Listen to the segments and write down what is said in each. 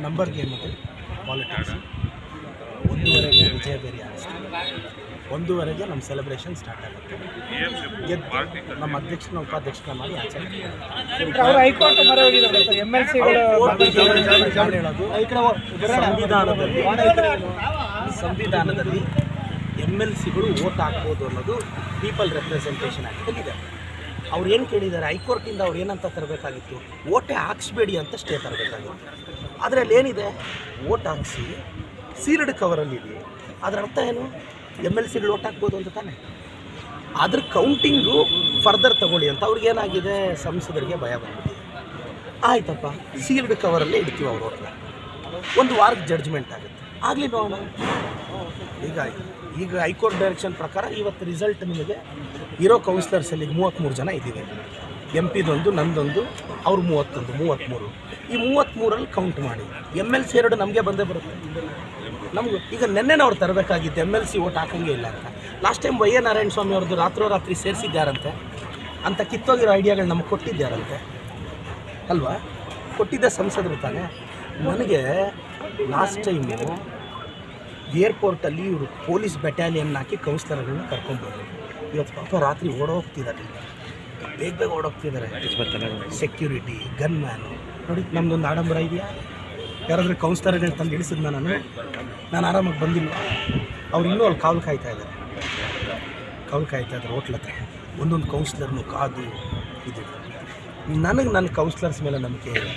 Number game ಅದು politics ಒಂದೂವರೆಗೆ ವಿಜಯ ಬೇರೆ ಒಂದೂವರೆಗೆ ನಮ್ಮ ಸೆಲೆಬ್ರೇಷನ್ ಸ್ಟಾರ್ಟ್ ಆಗುತ್ತೆ. ಗೆದ್ದು ನಮ್ಮ ಅಧ್ಯಕ್ಷನ ಉಪಾಧ್ಯಕ್ಷನ ಮಾಡಿ ಆಚರಣೆ ಹೇಳೋದು. ಸಂವಿಧಾನದಲ್ಲಿ ಸಂವಿಧಾನದಲ್ಲಿ ಎಂ ಎಲ್ ಸಿಗಳು ವೋಟ್ ಹಾಕ್ಬೋದು ಅನ್ನೋದು ಪೀಪಲ್ ರೆಪ್ರೆಸೆಂಟೇಷನ್ ಆ್ಯಕ್ಟಲ್ಲಿದೆ ಅವ್ರು ಏನು ಕೇಳಿದ್ದಾರೆ? ಹೈಕೋರ್ಟಿಂದ ಅವ್ರು ಏನಂತ ತರಬೇಕಾಗಿತ್ತು? ಓಟೆ ಹಾಕ್ಸ್ಬೇಡಿ ಅಂತ ಸ್ಟೇ ತರಬೇಕಾಗಿತ್ತು. ಆದರೆ ಏನಿದೆ? ಓಟ್ ಹಾಕ್ಸಿ ಸೀಲ್ಡ್ ಕವರಲ್ಲಿ ಇದೆ ಅದರ ಅರ್ಥ ಏನು? ಎಂ ಎಲ್ ಸಿಗಳು ಓಟ್ ಹಾಕ್ಬೋದು ಅಂತ ತಾನೆ. ಅದ್ರ ಕೌಂಟಿಂಗು ಫರ್ದರ್ ತಗೊಳ್ಳಿ ಅಂತ ಅವ್ರಿಗೇನಾಗಿದೆ ಸಂಸದರಿಗೆ ಭಯ ಬಂದಿದೆ. ಆಯ್ತಪ್ಪ ಸೀಲ್ಡ್ ಕವರಲ್ಲೇ ಇಡ್ತೀವಿ ಅವ್ರ ಒಂದು ವಾರಕ್ಕೆ ಜಡ್ಜ್ಮೆಂಟ್ ಆಗುತ್ತೆ. ಆಗಲಿ ನೋಡೋಣ. ಈಗ ಈಗ ಹೈಕೋರ್ಟ್ ಡೈರೆಕ್ಷನ್ ಪ್ರಕಾರ ಇವತ್ತು ರಿಸಲ್ಟ್ ನಿಮಗೆ ಇರೋ ಕೌನ್ಸಿಲರ್ಸಲ್ಲಿ ಮೂವತ್ತ್ಮೂರು ಜನ ಇದ್ದೀವಿ. ಎಂ ಪಿದೊಂದು ನಂದೊಂದು, ಅವ್ರು ಮೂವತ್ತೊಂದು ಮೂವತ್ತ್ಮೂರು ಈ ಮೂವತ್ತ್ಮೂರಲ್ಲಿ ಕೌಂಟ್ ಮಾಡಿ. ಎಂ ಎಲ್ ಸಿ ಎರಡು ನಮಗೆ ಬಂದೇ ಬರುತ್ತೆ. ನಮ್ಗೆ, ಈಗ ನಿನ್ನೆ ಅವ್ರು ತರಬೇಕಾಗಿತ್ತು. ಎಂ ಎಲ್ ಸಿ ಓಟ್ ಹಾಕಂಗೆ ಇಲ್ಲ ಅಂತ. Last time Y A Narayana Swamy ಅವ್ರದ್ದು ರಾತ್ರೋರಾತ್ರಿ ಸೇರಿಸಿದ್ದಾರಂತೆ ಅಂತ ಕಿತ್ತೋಗಿರೋ ಐಡಿಯಾಗಳು ನಮಗೆ ಕೊಟ್ಟಿದ್ದಾರಂತೆ ಅಲ್ವಾ? ಕೊಟ್ಟಿದ್ದ ಸಂಸದರು ತಾನೆ? ನನಗೆ ಲಾಸ್ಟ್ ಟೈಮು ಏರ್ಪೋರ್ಟಲ್ಲಿ ಇವರು ಪೊಲೀಸ್ ಬೆಟಾಲಿಯನ್ ಹಾಕಿ ಕೌನ್ಸ್ಲರ್ಗಳನ್ನ ಕರ್ಕೊಂಡ್ಬಂದರು ಇವತ್ತು ಪಾಪ ರಾತ್ರಿ ಓಡೋಗ್ತಿದ್ದಾರೆ. ಬೇಗ ಬೇಗ ಓಡೋಗ್ತಿದ್ದಾರೆ. ಸೆಕ್ಯೂರಿಟಿ ಗನ್ ಮ್ಯಾನು ನೋಡಿ ನಮ್ಮದೊಂದು ಆಡಂಬರ ಇದೆಯಾ? ಯಾರಾದರೂ ಕೌನ್ಸ್ಲರ್ಗಳು ತಂದು ಇಳಿಸಿದ್ನ ನಾನು? ನಾನು ಆರಾಮಾಗಿ ಬಂದಿಲ್ಲ. ಅವ್ರು ಇನ್ನೂ ಅಲ್ಲಿ ಕಾವಲು ಕಾಯ್ತಾ ಇದ್ದಾರೆ. ಕಾವಲು ಕಾಯ್ತಾ ಇದ್ದಾರೆ ಹೋಟ್ಲ್ ಹತ್ರ. ಒಂದೊಂದು ಕೌನ್ಸ್ಲರ್ನು ಕಾದು ಇದು. ನನಗೆ ನನ್ನ ಕೌನ್ಸ್ಲರ್ಸ್ ಮೇಲೆ ನಂಬಿಕೆ ಇಲ್ಲ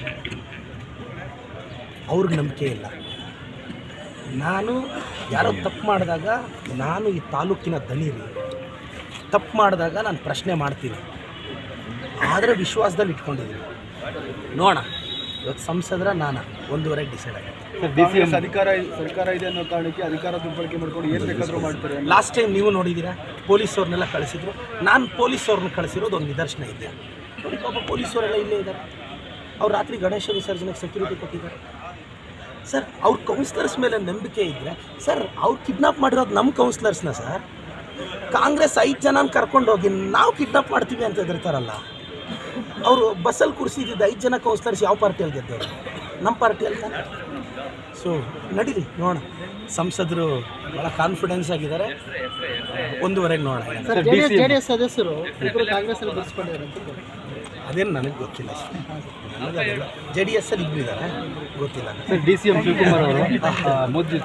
ಅವ್ರಿಗೆ ನಂಬಿಕೆ ಇಲ್ಲ. ನಾನು ಯಾರೋ ತಪ್ಪು ಮಾಡಿದಾಗ ನಾನು ಈ ತಾಲೂಕಿನ ದಣಿರಿ ತಪ್ಪು ಮಾಡಿದಾಗ ನಾನು ಪ್ರಶ್ನೆ ಮಾಡ್ತೀನಿ. ಆದರೆ ವಿಶ್ವಾಸದಲ್ಲಿ ಇಟ್ಕೊಂಡಿದ್ದೀನಿ. ನೋಡೋಣ. ಇವತ್ತು ಸಂಸದರ ನಾನು ಒಂದೂವರೆ ಡಿಸೈಡ್ ಆಗಿದೆ. ಅಧಿಕಾರ ಸರ್ಕಾರ ಇದೆ ಅನ್ನೋ ಕಾರಣಕ್ಕೆ ಅಧಿಕಾರ ದುರ್ಬಳಕೆ ಮಾಡ್ಕೊಂಡು ಏನು ಬೇಕಾದರೂ ಮಾಡ್ತಾರೆ ಲಾಸ್ಟ್ ಟೈಮ್ ನೀವು ನೋಡಿದ್ದೀರಾ? ಪೊಲೀಸವ್ರನ್ನೆಲ್ಲ ಕಳಿಸಿದ್ರು. ನಾನು ಪೊಲೀಸವ್ರನ್ನ ಕಳಿಸಿರೋದು ಒಂದು ನಿದರ್ಶನ ಇದೆ. ಒಬ್ಬ ಪಾಪ ಪೊಲೀಸವರೆಲ್ಲ ಇಲ್ಲೇ ಇದ್ದಾರೆ. ಅವ್ರು ರಾತ್ರಿ ಗಣೇಶ ವಿಸರ್ಜನೆಗೆ ಸೆಕ್ಯೂರಿಟಿ ಕೊಟ್ಟಿದ್ದಾರೆ. ಸರ್ ಅವ್ರ ಕೌನ್ಸಿಲರ್ಸ್ ಮೇಲೆ ನಂಬಿಕೆ ಇದ್ದರೆ ಸರ್ ಅವ್ರು ಕಿಡ್ನಾಪ್ ಮಾಡಿರೋದು ನಮ್ಮ ಕೌನ್ಸ್ಲರ್ಸ್ನ ಸರ್. ಕಾಂಗ್ರೆಸ್ ಐದು ಜನನ ಕರ್ಕೊಂಡು ಹೋಗಿ ನಾವು ಕಿಡ್ನಾಪ್ ಮಾಡ್ತೀವಿ ಅಂತ ಹೆದರ್ತಾರಲ್ಲ. ಅವರು ಬಸ್ಸಲ್ಲಿ ಕೂರಿಸಿದ್ದ ಐದು ಜನ ಕೌನ್ಸಿಲರ್ಸ್ ಯಾವ ಪಾರ್ಟಿಯಲ್ಲಿ ಗೆದ್ದವರು? ನಮ್ಮ ಪಾರ್ಟಿಯಲ್ಲಿ ತಾನೆ. ಸೊ ನಡೀಲಿ ನೋಡೋಣ. ಸಂಸದರು ಭಾಳ ಕಾನ್ಫಿಡೆನ್ಸ್ ಆಗಿದ್ದಾರೆ. ಒಂದೂವರೆಗೆ ನೋಡೋಣ. ಸರ್ ಜೆ ಡಿ ಸದಸ್ಯರು ಕಾಂಗ್ರೆಸ್ ಅಲ್ಲಿ ಬರ್ಸ್ಕೊಂಡಿದ್ದಾರೆ ಅಂತ ಅದೇನು ನನಗೆ ಗೊತ್ತಿಲ್ಲ ಜೆ ಡಿ ಎಸ್ ಅಲ್ಲಿ ಇಬ್ಬರಿದ್ದಾರೆ ಗೊತ್ತಿಲ್ಲ. ಡಿ ಸಿ ಎಂ ಶಿವಕುಮಾರ್ ಅವರು ಮೋದಿ